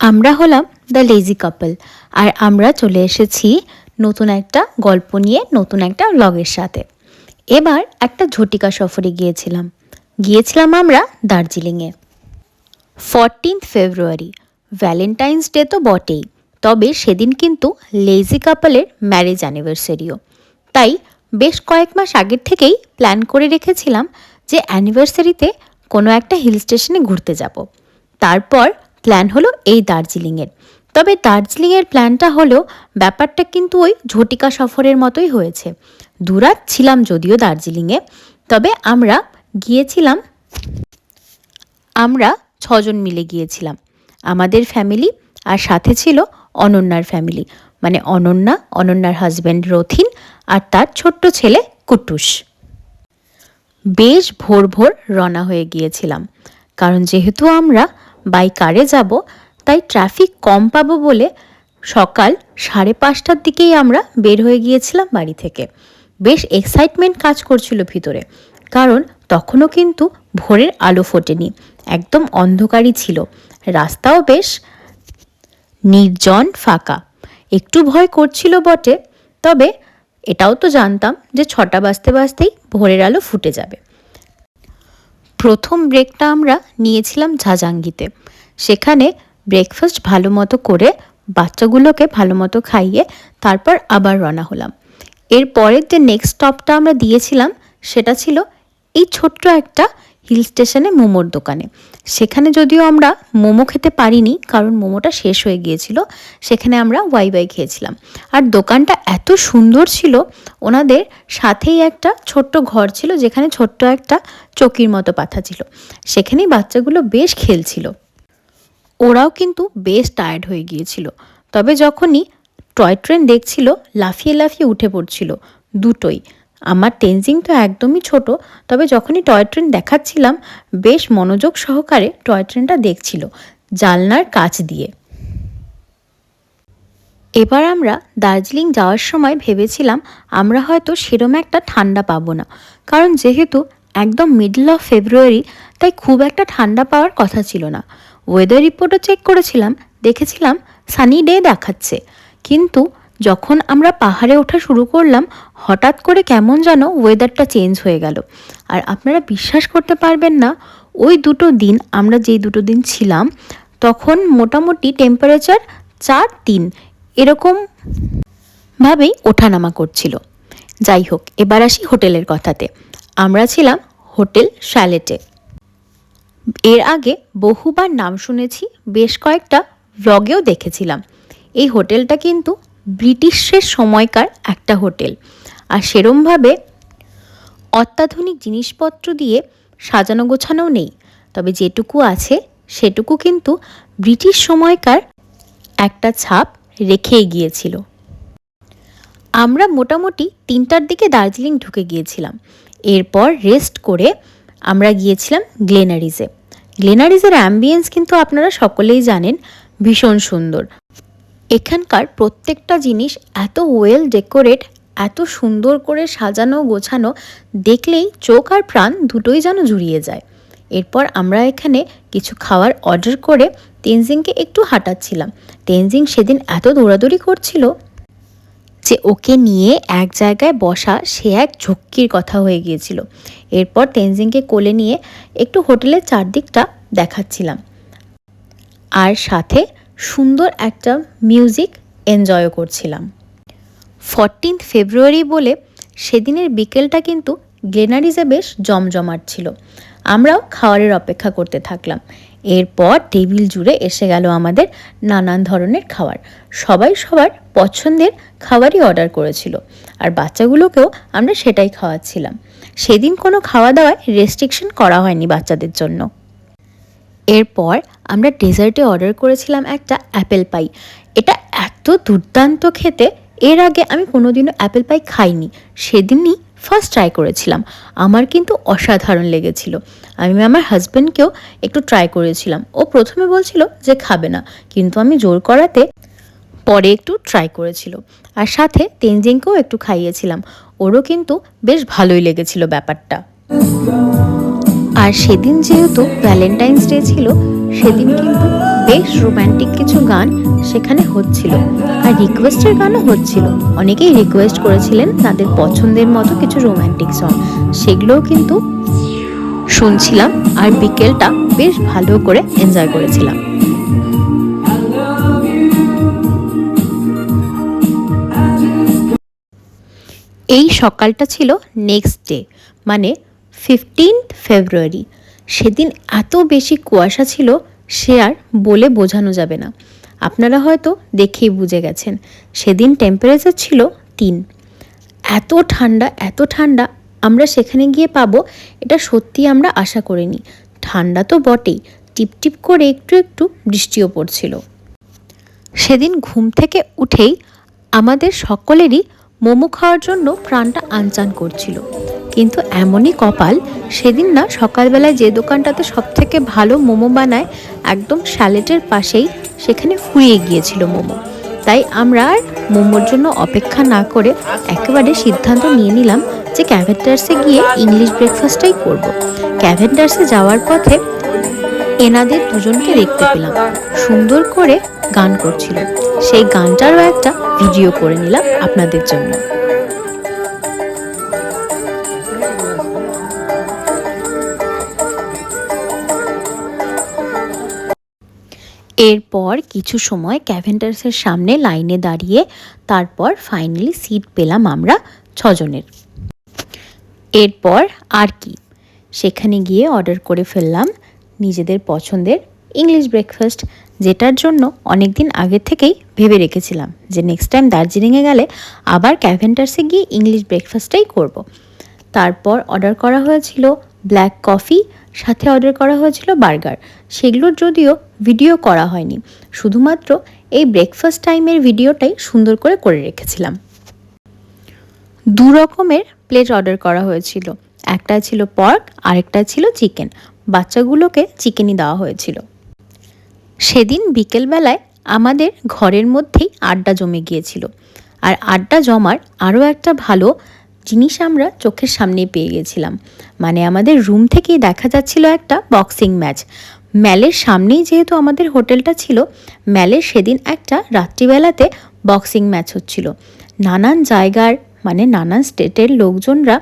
আমরা হলাম the lazy কাপল আর আমরা চলে এসেছি নতুন একটা গল্প নিয়ে, নতুন একটা ব্লগের সাথে। এবার একটা ঝটিকা সফরে গিয়েছিলাম। গিয়েছিলাম আমরা দার্জিলিংয়ে। ফরটিন্থ ফেব্রুয়ারি ভ্যালেন্টাইন্স ডে তো বটেই, তবে সেদিন কিন্তু লেজি কাপলের ম্যারেজ অ্যানিভার্সারিও তাই বেশ কয়েক মাস আগের থেকেই প্ল্যান করে রেখেছিলাম যে অ্যানিভার্সারিতে কোনো একটা হিল স্টেশনে ঘুরতে যাব। তারপর প্ল্যান হলো এই দার্জিলিংয়ের। তবে দার্জিলিংয়ের প্ল্যানটা হলো ব্যাপারটা কিন্তু ওই ঝটিকা সফরের মতোই হয়েছে। দুরাত ছিলাম যদিও দার্জিলিংয়ে, তবে আমরা গিয়েছিলাম, আমরা ছজন মিলে গিয়েছিলাম। আমাদের ফ্যামিলি আর সাথে ছিল অনন্যার ফ্যামিলি মানে অনন্যা, অনন্যার হাজব্যান্ড রথিন আর তার ছোট্ট ছেলে কুটুস। বেশ ভোর ভোর রওনা হয়ে গিয়েছিলাম। কারণ যেহেতু আমরা বাই কারে যাব, তাই ট্রাফিক কম পাবো বলে সকাল সাড়ে পাঁচটার দিকেই আমরা বের হয়ে গিয়েছিলাম বাড়ি থেকে। বেশ এক্সাইটমেন্ট কাজ করছিল ভিতরে, কারণ তখনও কিন্তু ভোরের আলো ফোটেনি, একদম অন্ধকারই ছিল। রাস্তাও বেশ নির্জন ফাঁকা, একটু ভয় করছিল বটে, তবে এটাও তো জানতাম যে ছটা বাজতে বাজতেই ভোরের আলো ফুটে যাবে। প্রথম ব্রেকটা আমরা নিয়েছিলাম ঝাজাঙ্গিতে সেখানে ব্রেকফাস্ট ভালো মতো করে বাচ্চাগুলোকে ভালো মতো খাইয়ে তারপর আবার রওনা হলাম। এর পরের যে নেক্সট স্টপটা আমরা দিয়েছিলাম, সেটা ছিল এই ছোট্ট একটা হিল স্টেশনে মোমোর দোকানে। সেখানে যদিও আমরা মোমো খেতে পারিনি, কারণ মোমোটা শেষ হয়ে গিয়েছিল, সেখানে আমরা ওয়াই ওয়াই খেয়েছিলাম। আর দোকানটা এত সুন্দর ছিল, ওনাদের সাথেই একটা ছোট্ট ঘর ছিল, যেখানে ছোট্ট একটা চকির মতো পাথা ছিল। সেখানেই বাচ্চাগুলো বেশ খেলছিল। ওরাও কিন্তু বেশ টায়ার্ড হয়ে গিয়েছিল। তবে যখনই টয় ট্রেন দেখছিল, লাফিয়ে লাফিয়ে উঠে পড়ছিল দুটোই। আমার টেনজিং তো একদমই ছোট, তবে যখনই টয় ট্রেন দেখাচ্ছিলাম, বেশ মনোযোগ সহকারে টয় ট্রেনটা দেখছিল জালনার কাচ দিয়ে। এবার আমরা দার্জিলিং যাওয়ার সময় ভেবেছিলাম, আমরা হয়তো সেরম একটা ঠান্ডা পাবো না, কারণ যেহেতু একদম মিডল অফ ফেব্রুয়ারি তাই খুব একটা ঠান্ডা পাওয়ার কথা ছিল না। ওয়েদার রিপোর্টও চেক করেছিলাম, দেখেছিলাম সানি ডে দেখাচ্ছে, কিন্তু যখন আমরা পাহাড়ে ওঠা শুরু করলাম, হঠাৎ করে কেমন যেন ওয়েদারটা চেঞ্জ হয়ে গেল। আর আপনারা বিশ্বাস করতে পারবেন না, ওই দুটো দিন, আমরা যেই দুটো দিন ছিলাম, তখন মোটামুটি টেম্পারেচার চার তিন, এরকম ভাবেই ওঠানামা করছিল। যাই হোক, এবার আসি হোটেলের কথাতে। আমরা ছিলাম হোটেল শ্যালেটে এর আগে বহুবার নাম শুনেছি, বেশ কয়েকটা ব্লগেও দেখেছিলাম। এই হোটেলটা কিন্তু ব্রিটিশের সময়কার একটা হোটেল। আর সেরমভাবে অত্যাধুনিক জিনিসপত্র দিয়ে সাজানো গোছানো নেই। তবে যেটুকু আছে, সেটুকু কিন্তু ব্রিটিশ সময়কার একটা ছাপ রেখেই গিয়েছিল। আমরা মোটামুটি তিনটার দিকে দার্জিলিং ঢুকে গিয়েছিলাম। এরপর রেস্ট করে আমরা গিয়েছিলাম গ্লেনারিজে। গ্লেনারিজের অ্যাম্বিয়েন্স কিন্তু আপনারা সকলেই জানেন ভীষণ সুন্দর। এখানকার প্রত্যেকটা জিনিস এত ওয়েল ডেকোরেট এত সুন্দর করে সাজানো, গোছানো, দেখলেই চোখ আর প্রাণ দুটোই যেন জুড়িয়ে যায়। এরপর আমরা এখানে কিছু খাওয়ার অর্ডার করে তেনজিংকে একটু হাঁটাচ্ছিলাম। তেনজিং সেদিন এত দৌড়াদৌড়ি করছিল যে ওকে নিয়ে এক জায়গায় বসা সে এক ঝক্কির কথা হয়ে গিয়েছিল। এরপর তেনজিংকে কোলে নিয়ে একটু হোটেলের চারদিকটা দেখাচ্ছিলাম। আর সাথে সুন্দর একটা মিউজিক এনজয়ও করছিলাম। ফরটিন্থ ফেব্রুয়ারি বলে সেদিনের বিকেলটা কিন্তু গ্লেনারিজে বেশ জমজমাট ছিল। আমরাও খাওয়ারের অপেক্ষা করতে থাকলাম। এরপর টেবিল জুড়ে এসে গেল আমাদের নানান ধরনের খাবার সবাই সবার পছন্দের খাবারই অর্ডার করেছিল। আর বাচ্চাগুলোকেও আমরা সেটাই খাওয়াচ্ছিলাম। সেদিন কোনো খাওয়া দাওয়ায় রেস্ট্রিকশন করা হয়নি বাচ্চাদের জন্য। এরপর আমরা ডেজার্টে অর্ডার করেছিলাম একটা অ্যাপেল পাই। এটা এত দুর্দান্ত খেতে, এর আগে আমি কোনোদিনও অ্যাপেল পাই খাইনি, সেদিনই ফার্স্ট ট্রাই করেছিলাম। আমার কিন্তু অসাধারণ লেগেছিল। আমি আমার হাজব্যান্ডকেও একটু ট্রাই করেছিলাম। ও প্রথমে বলছিল যে খাবে না, কিন্তু আমি জোর করাতে পরে একটু ট্রাই করেছিল। আর সাথে তেনজিংকেও একটু খাইয়েছিলাম। ওরও কিন্তু বেশ ভালোই লেগেছিল ব্যাপারটা। আর সেদিন যেহেতু ভ্যালেন্টাইন্স ডে ছিল, সেদিন কিন্তু বেশ রোম্যান্টিক কিছু গান সেখানে হচ্ছিল। আর রিকোয়েস্টের গানও হচ্ছিল। অনেকেই রিকোয়েস্ট করেছিলেন তাদের পছন্দের মতো কিছু রোম্যান্টিক সং সেগুলোও কিন্তু শুনছিলাম আর বিকেলটা বেশ ভালো করে এনজয় করেছিলাম। এই সকালটা ছিল নেক্সট ডে মানে ফিফটিন্থ ফেব্রুয়ারি সেদিন এত বেশি কুয়াশা ছিল, সে আর বলে বোঝানো যাবে না। আপনারা হয়তো দেখেই বুঝে গেছেন, সেদিন টেম্পারেচার ছিল তিন। এত ঠান্ডা এত ঠান্ডা, আমরা সেখানে গিয়ে পাবো, এটা সত্যি আমরা আশা করিনি। ঠান্ডা তো বটেই টিপটিপ করে একটু একটু বৃষ্টিও পড়ছিল। সেদিন ঘুম থেকে উঠেই আমাদের সকলেরই মোমো খাওয়ার জন্য প্রাণটা আনচান করছিল। কিন্তু এমনই কপাল, সেদিন না সকালবেলায় যে দোকানটাতে সব থেকে ভালো মোমো বানায়, একদম স্যালেটের পাশেই সেখানে ফুরিয়ে গিয়েছিল মোমো। তাই আমরা আর মোমোর জন্য অপেক্ষা না করে একেবারে সিদ্ধান্ত নিয়ে নিলাম যে ক্যাভেন্ডার্সে গিয়ে ইংলিশ ব্রেকফাস্টটাই করব। ক্যাভেন্ডার্সে যাওয়ার পথে এনাদের দুজনকে দেখতে পেলাম। সুন্দর করে গান করছিল। সেই গানটারও একটা ভিডিও করে নিলাম আপনাদের জন্য। এরপর কিছু সময় ক্যাভেন্ডার্সের সামনে লাইনে দাঁড়িয়ে তারপর ফাইনালি সিট পেলাম আমরা ছজনের এরপর আর কি সেখানে গিয়ে অর্ডার করে ফেললাম নিজেদের পছন্দের ইংলিশ ব্রেকফাস্ট, যেটার জন্য অনেক দিন আগে থেকেই ভেবে রেখেছিলাম যে নেক্সট টাইম দার্জিলিংয়ে গেলে আবার ক্যাভেন্টার্সে গিয়ে ইংলিশ ব্রেকফাস্টটাই করব। তারপর অর্ডার করা হয়েছিল ব্ল্যাক কফি সাথে অর্ডার করা হয়েছিল বার্গার সেগুলোর যদিও ভিডিও করা হয়নি। শুধুমাত্র এই ব্রেকফাস্ট টাইমের ভিডিওটাই সুন্দর করে করে রেখেছিলাম। দু রকমের প্লেট অর্ডার করা হয়েছিল। একটা ছিল পর্ক আরেকটা ছিল চিকেন বাচ্চাগুলোকে চিকেনই দেওয়া হয়েছিল। সেদিন বিকেলবেলায় আমাদের ঘরের মধ্যেই আড্ডা জমে গিয়েছিল। আর আড্ডা জমার আরও একটা ভালো জিনিস আমরা চোখের সামনে পেয়ে গেছিলাম। মানে আমাদের রুম থেকেই দেখা যাচ্ছিল একটা বক্সিং ম্যাচ ম্যালের সামনেই যেহেতু আমাদের হোটেলটা ছিল ম্যালের সেদিন একটা রাত্রিবেলাতে বক্সিং ম্যাচ হচ্ছিল। নানান জায়গার মানে নানান স্টেটের লোকজনরা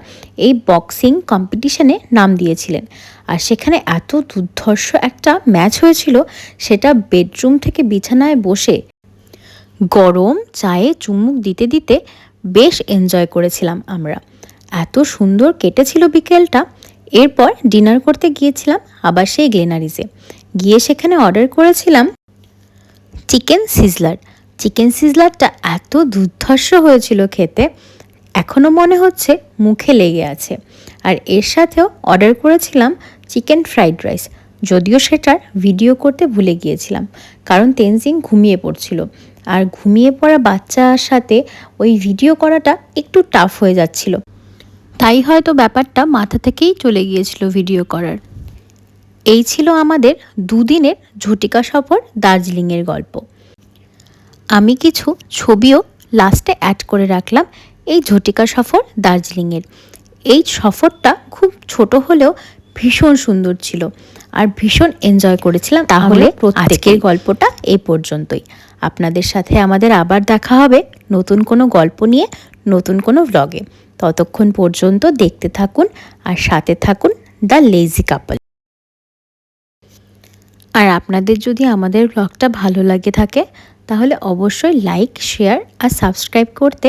এই বক্সিং কম্পিটিশনে নাম দিয়েছিলেন। আর সেখানে এত দুর্ধর্ষ একটা ম্যাচ হয়েছিল, সেটা বেডরুম থেকে বিছানায় বসে গরম, চায়ে চুমুক দিতে দিতে বেশ এনজয় করেছিলাম আমরা। এত সুন্দর কেটেছিল বিকেলটা। এরপর ডিনার করতে গিয়েছিলাম আবার সেই গ্লেনারিজে গিয়ে সেখানে অর্ডার করেছিলাম চিকেন সিজলার চিকেন সিজলারটা এত দুর্ধর্ষ হয়েছিল খেতে এখনও মনে হচ্ছে মুখে লেগে আছে। আর এর সাথেও অর্ডার করেছিলাম চিকেন ফ্রাইড রাইস যদিও সেটার ভিডিও করতে ভুলে গিয়েছিলাম, কারণ তেনজিং ঘুমিয়ে পড়ছিল। আর ঘুমিয়ে পড়া বাচ্চার সাথে ওই ভিডিও করাটা একটু টাফ হয়ে যাচ্ছিল। তাই হয়তো ব্যাপারটা মাথা থেকেই চলে গিয়েছিল ভিডিও করার। এই ছিল আমাদের দুদিনের ঝটিকা সফর দার্জিলিংয়ের গল্প। আমি কিছু ছবিও লাস্টে অ্যাড করে রাখলাম এই ঝটিকা সফর দার্জিলিংয়ের। এই সফরটা খুব ছোট হলেও ভীষণ সুন্দর ছিল। আর ভীষণ এনজয় করেছিলাম তাহলে আজকের গল্পটা এই পর্যন্তই। আপনাদের সাথে আমাদের আবার দেখা হবে নতুন কোনো গল্প নিয়ে নতুন কোনো ব্লগে ততক্ষণ পর্যন্ত দেখতে থাকুন আর সাথে থাকুন দ্য লেজি কাপল আর আপনাদের যদি আমাদের ব্লগটা ভালো লাগে থাকে তাহলে অবশ্যই লাইক শেয়ার আর সাবস্ক্রাইব করতে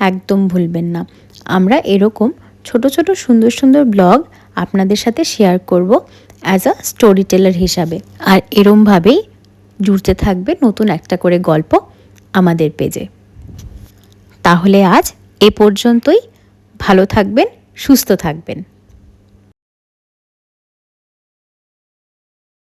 একদম ভুলবেন না। আমরা এরকম ছোট ছোট সুন্দর সুন্দর ব্লগ আপনাদের সাথে শেয়ার করব অ্যাজ আ স্টোরি টেলার হিসাবে। আর এরমভাবেই জুড়তে থাকবে নতুন একটা করে গল্প আমাদের পেজে। তাহলে আজ এ পর্যন্তই। ভালো থাকবেন, সুস্থ থাকবেন।